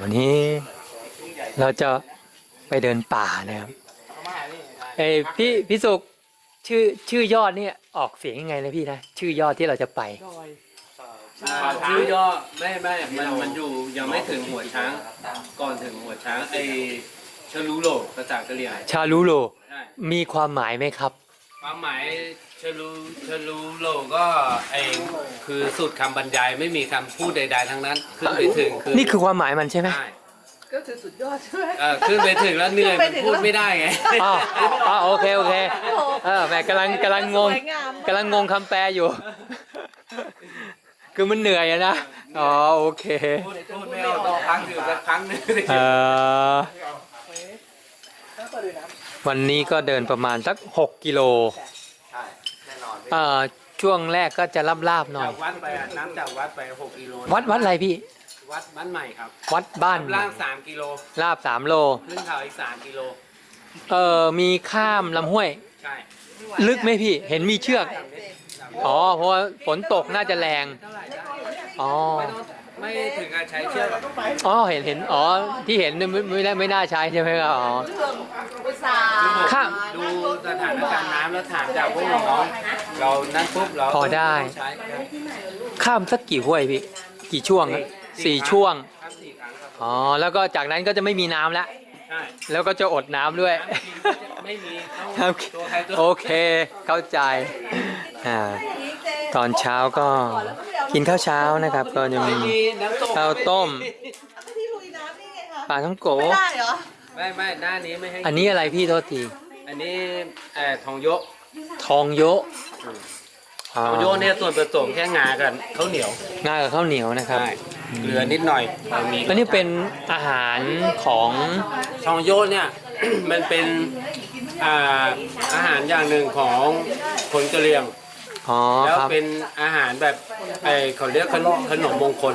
วันนี้เราจะไปเดินป่านะครับเอ้ยพี่พี่สุกชื่อชื่อยอดเนี่ยออกเสียงยังไงนะพี่นะชื่อยอดที่เราจะไปอ่าชื่อย่อไม่ไม่มันมันอยู่ยังไม่ถึงหัวช้าง ก่อนถึงหัวช้างไอชะลูโลภาษากะเหรี่ยงชาลูโล ใช่มีความหมายไหมครับ ความหมาย ชะลูชะลูโลก็ไอคือสุดคำบรรยายไม่มีคำพูดใด ๆ ทั้งนั้น ขึ้นไปถึงคือนี่คือความหมายมันใช่ไหม ใช่ก็คือสุดยอดใช่ไหม เออขึ้นไปถึงแล้วเหนื่อยขึ้มันนไปถึง พูดแล้วไม่ได้ไง อ๋ออ๋อโอเคโอเค เออแหม่กำลังกำลังงงสวยงามกำลังงงคำแปลอยู่ คือมันเหนื่อยอะนะ อ๋อโอเค พูดพูดไม่เอาต้องพักอยู่สักครั้งหนึงเออวันนี้ก็เดินประมาณสักหกกิโลใช่แน่นอน เอ่อช่วงแรกก็จะลาบๆหน่อจายกวัดไปอะน้ำจากวัดไปหกกิโลวัดวัดอะไรพี่ วัดบ้านใหม่ครับวัดบ้านล่างสามกิโลลาบสามโล ขึ้นเขาอีกสามกิโลเอ่อมีข้ามลำห้วย ใช่ลึกไหมพี่ เห็นมีเชือก อ๋อ เพราะว่าฝนตกน่าจะแรงเท่าไหร่ได้อ๋อ ไม่ต้อง ไม่ถึงกับใช้เชือกหรอกอ๋อเห็นเห็นอ๋อที่เห็นเนี่ยไม่ไม่ได้ไม่น่าใช้ใช่ไหมครับอ๋ออุตส่าคือผมห์ข้ามดูสถานการณ์น้ำแล้วถามจากพวกน้องๆเรานั่นปุ๊บเราพอได้ ใช้ครับข้ามสักกี่ห้วยพี่กี่ช่วงครับสี่ช่วงครับสี่ครั้งครับอ๋อแล้วก็จากนั้นก็จะไม่มีน้ำแล้วใช่แล้วก็จะอดน้ำด้วยน้ำกินก็จะไม่มีต้องครับตัวใครตัวโอเคเข้าใจอ่าตอนเช้าก็กิน ข้าวเช้านะครับ ก็จะมีไม่มีน้ำตกข้าวต้มที่ลุยน้ำนี่ไงคะปลาท้องโกไม่ได้เหรอไม่ไม่หน้านี้ไม่ให้ อันนี้อะไรพี่โทษที อันนี้เอ่อทองโยะทองโยะทองโยะเนี่ยส่วนผสมแค่งากันข้าวเหนียวง่ายกับข้าวเหนียวนะครับใช่เหลือนิดหน่อยเรามีอันนี้เป็นอาหารของทองโยะเนี่ยมันเป็นอ่าอาหารอย่างหนึ่งของคนกะเหรี่ยง อ๋อแล้วครับ เป็นอาหารแบบไอเขาเรียกขนมขนมมงคล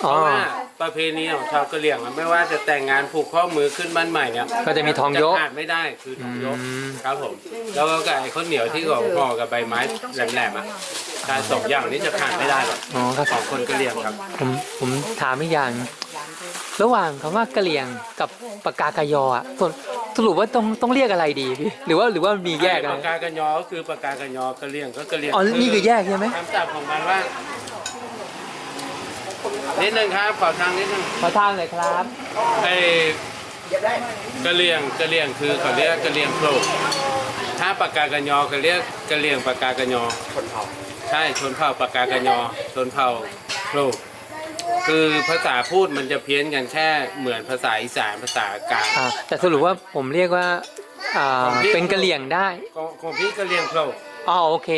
เพอ๋อ ราะว่าประเพณีของชาวกะเหรี่ยงอะไม่ว่าจะแต่งงานผูกข้อมือขึ้นบ้านใหม่เนี่ยก็จะมีทองโยะขาดไม่ได้คือทองโยะอืม ครับผม แล้วก็ไอ้ข้าวเหนียวที่เขาห่อกับใบไม้แหลมๆอะการสองอย่างนี้จะขาดไม่ได้หรอกอ๋อครับของคนกะเหรี่ยงครับ ผมผมถามอีกอย่าง ระหว่างคำว่ากะเหรี่ยงกับปากกากายออะส่วน สรุปว่าต้องต้องเรียกอะไรดีพี่หรือว่าหรือว่ามีแยกอะไรปากกากันยอก็คือปากกากันยอกะเหรี่ยงก็กะเหรี่ยงอ๋อนี่คือแยกใช่ไหมคำศัพท์ของมันว่านิดนึงครับขอทางนิดนึงขอทางเลยครับไอ้กะเหรี่ยงกะเหรี่ยงคือเขาเรียกกะเหรี่ยงโผล่ถ้าปากกากันยอเขาเรียกกะเหรี่ยงปากกากันยอชนเผ่าใช่ชนเผ่าปากกากันยอชนเผ่าโผล่ คือภาษาพูดมันจะเพี้ยนกันแค่เหมือนภาษาอีสานภาษากลางอ่าแต่สรุปว่าผมเรียกว่าอ่าเป็นกะเหรี่ยงได้ของของพี่กะเหรี่ยงโผล่อ๋อโอเค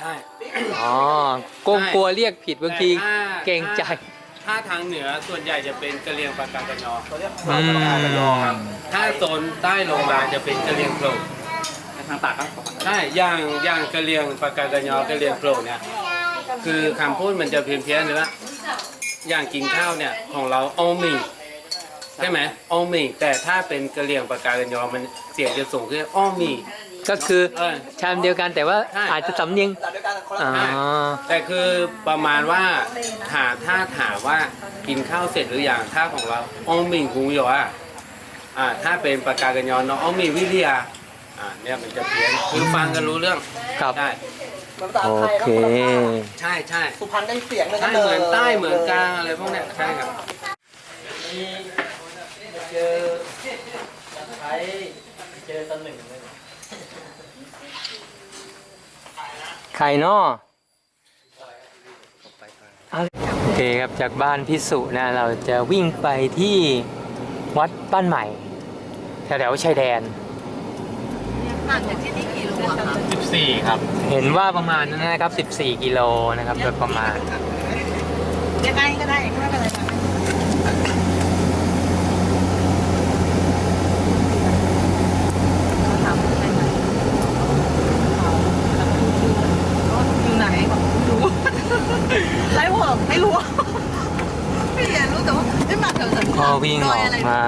ใช่ อ๋อกลัวกลัวเรียกผิดบางทีแต่ถ้า เกรงใจ ถ้าทางเหนือส่วนใหญ่จะเป็นกะเหรี่ยงปากกากันยออืมถ้าโซนใต้ลงมาจะเป็นกะเหรี่ยงโผล่ทางปากครับใช่อย่างอย่างกะเหรี่ยงปากกากันยอกะเหรี่ยงโผล่เนี่ยคือคำพูดมันจะเพี้ยนเพี้ยนๆหรือว่า อย่างกินข้าวเนี่ยของเราโอมิใช่ไหมโอมิแต่ถ้าเป็นกะเหรี่ยงปากกากันยอมันเสียงจะสูงขึ้นโอมิ ก็คือเออชามเดียวกันแต่ว่าใช่ อาจจะสำเนียงระดับเดียวกันคนละอ๋อแต่คือประมาณว่าถามถ้าถามว่ากินข้าวเสร็จหรือยังถ้าของเราโอมิหุงโยอะอ่าถ้าเป็นปากกากันยอเนาะโอมิวิริยาอ่าเนี่ยมันจะเพี้ยนคือฟังกันรู้เรื่องครับ ได้ ภาษาโอไทยเคใช่ใช่สุพรรณได้เสียงเลยใช่เหมือนใต้เหมือนกลางอะไรพวกเนี้ยใช่ครับเจอไทยเจอตะหนึ่งเลยไข่นอโอเคครับจากบ้านพิสุนะ เราจะวิ่งไปที่วัดบ้านใหม่แถวๆชายแดน ห่างจากที่นี่กี่โลอะคะ 14 ครับ เห็นว่าประมาณนั้นนะครับ 14 กิโลนะครับโดยประมาณยังไงก็ได้ไม่เป็นไรค่ะอยู่ไหนบอกไม่รู้ไรบอกไม่รู้ไม่เรียนรู้แต่ว่าไม่มาแถวสันพอวิ่งออกมา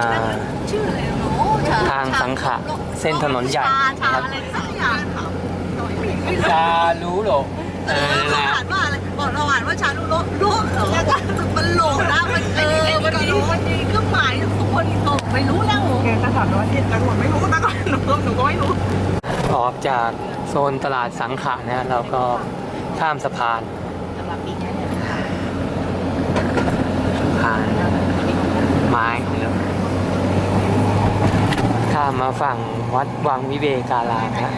ชื่ออะไรเนาะทางสังขะเส้นถนนใหญ่ชาคชารับ ชารู้หรอเออเออนั่นแหเขาละ อ่านว่าอะไรบอกเราอ่านว่าชาลูโลโลเหรอมันโหลนะมันเออมันมีมันมีเครื่องหมายทุกคนโหไม่รู้นะโหแกก็ถามว่าที่ตำรวจไม่รู้นะก่อนหนูก็หนูก็ไม่รู้ออกจากโซนตลาดสังขะนะเราก็ข้ามสะพานสะพานไม้นะครับข้ามมาฝั่งวัดวังวิเวการามนะ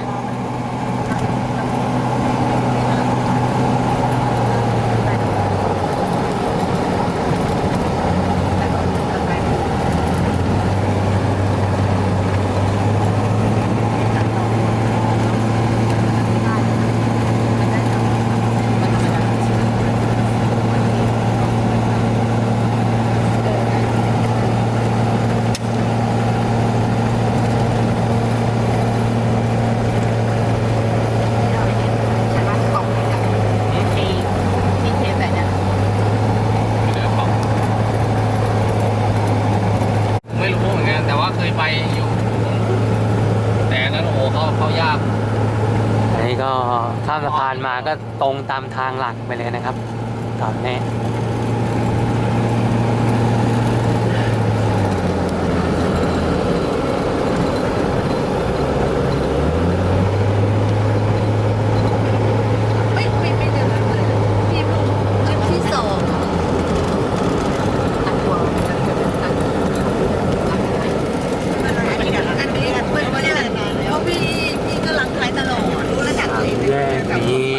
ไม่รู้เหมือนกันแต่ว่าเคยไปอยู่ แต่อันนั้นโอ้โห เข้าเข้ายากอันนี้ก็ข้ามสะพานมาก็ตรงตามทางหลักไปเลยนะครับ ตอนนี้ ไม่ไม่ไม่เดินเลยพี่เพิ่งทริปที่สองอันตัวอันอันนี้อันนี้ไม่ไม่ได้เพราะพี่พี่ก็ลังไกลตลอดรู้ระดับ สาม เลย แยกนี้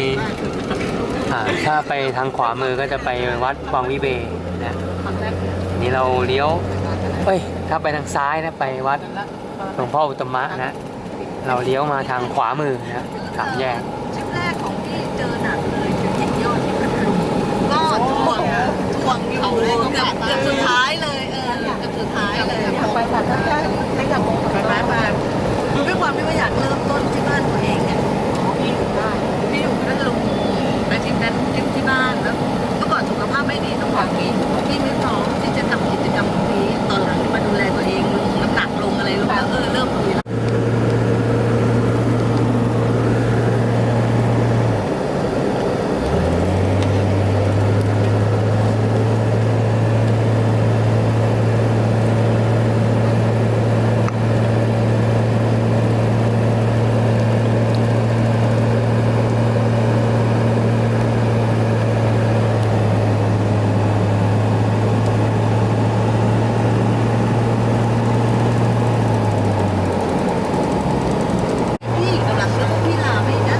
อ่าถ้าไปทางขวามือก็จะไปวัดวังวิเวนะอันนี้เราเลี้ยวเอ้ย ถ้าไปทางซ้ายนะไปวัดหลวงพ่ออุตตมะนะ เราเลี้ยวมาทางขวามือนะสามแยกทริปแรกของพี่เจอหนักเลยคือเห็นยอดที่พัทลุงก็ถ่วงถ่วงอยู่เกือบเกือบสุดท้ายเลยเออเกือบสุดท้ายเลยไปตัดได้ได้กับโมกับแม่มาด้วยความที่ว่าอยากเริ่มต้นที่บ้านตัวเองเนี่ยพี่อยู่ได้พี่อยู่พัทลุงแต่ทริปนั้น ที่บ้านแล้วเมื่อก่อนสุขภาพไม่ดีต้องบอกพี่พี่ไม่พร้อมที่จะทำกิจกรรมตรงนี้ตอนหลังที่มาดูแลตัวเองลงน้ำหนักลงอะไรลงแล้วเออเริ่มลุยแล้ว พี่กำลังคิดว่าพี่ลาไม่ได้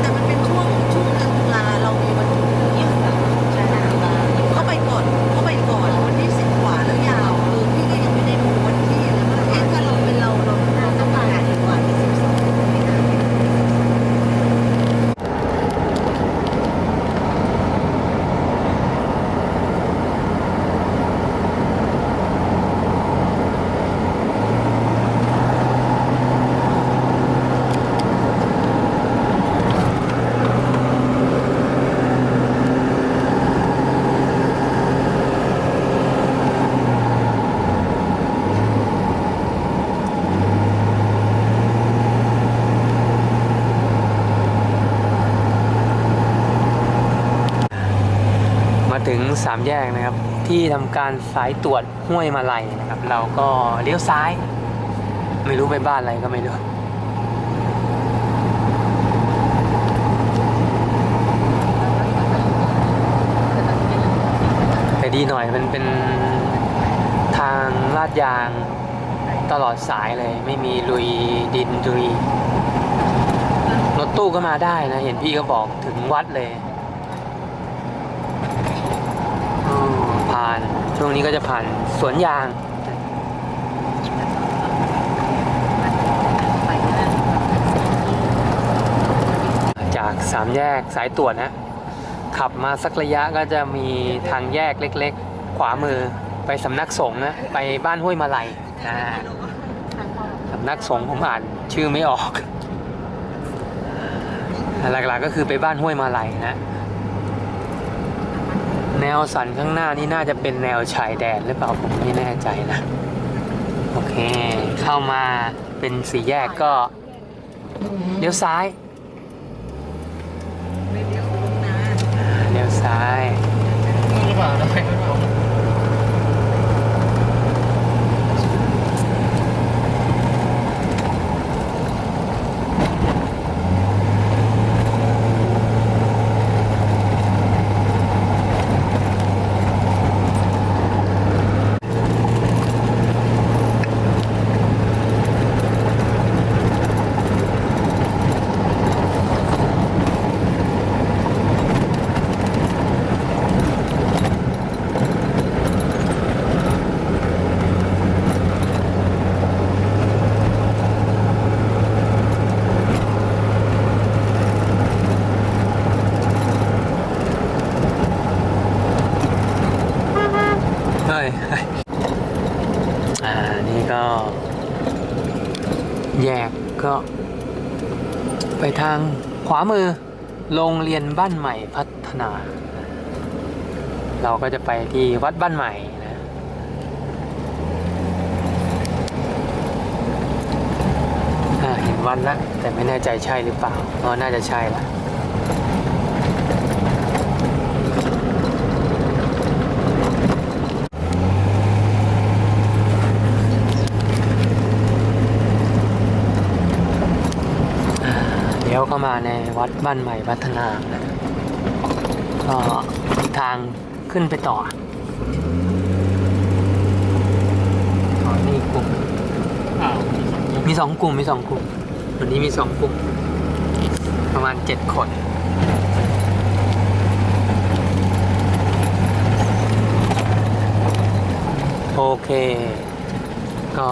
แต่มันเป็นช่วงช่วงเดือนตุลาเรามีวันหยุดเยอะนะใช่ตุลาเขาไปก่อนเขาไปก่อนวันที่สิบกว่าแล้วยาวเออพี่ก็ยังไม่ได้ดูวันที่เลยว่าเอ๊ะถ้าเราเป็นเราเราเราต้องการดีกว่าที่สิบสองไม่ได้ มาถึงสามแยกนะครับ ที่ทำการสายตรวจห้วยมาลัยนะครับ เราก็เลี้ยวซ้าย ไม่รู้ไปบ้านอะไรก็ไม่รู้แต่ดีหน่อยมันเป็นทางลาดยางตลอดสายเลย ไม่มีลุยดินลุยรถตู้ก็มาได้นะ เห็นพี่ก็บอกถึงวัดเลย อืม ผ่าน ช่วงนี้ก็จะผ่านสวนยาง จากสามแยกสายตรวจนะ ขับมาสักระยะก็จะมีทางแยกเล็กๆ ขวามือไปสำนักสงฆ์นะ ไปบ้านห้วยมาลัยอ่าสำนักสงฆ์ผมอ่านชื่อไม่ออก หลักๆก็คือไปบ้านห้วยมาลัยนะ แนวสันข้างหน้านี่น่าจะเป็นแนวชายแดนหรือเปล่าผมไม่แน่ใจนะ โอเค เข้ามาเป็นสี่แยกก็เลี้ยวซ้ายเลี้ยวซ้ายหรือเปล่าทำไมไม่บ ทางขวามือโรงเรียนบ้านใหม่พัฒนา เราก็จะไปที่วัดบ้านใหม่นะเห็นวัดแล้วแต่ไม่แน่ใจใช่หรือเปล่าอ๋อน่าจะใช่ละ ลี้ยวเข้ามาในวัดบ้านใหม่พัฒนานะก็มีทางขึ้นไปต่ออ๋อนี่กลุ่มอ้าวมีสองกลุ่มมีสองกลุ่ม วันนี้มีสองกลุ่ม ประมาณเจ็ดคนโอเค ก็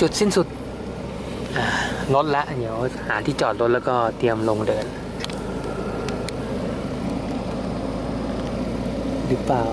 จุดสิ้นสุดอ่า รถละเดี๋ยวหาที่จอดรถแล้วก็เตรียมลงเดิน หรือเปล่า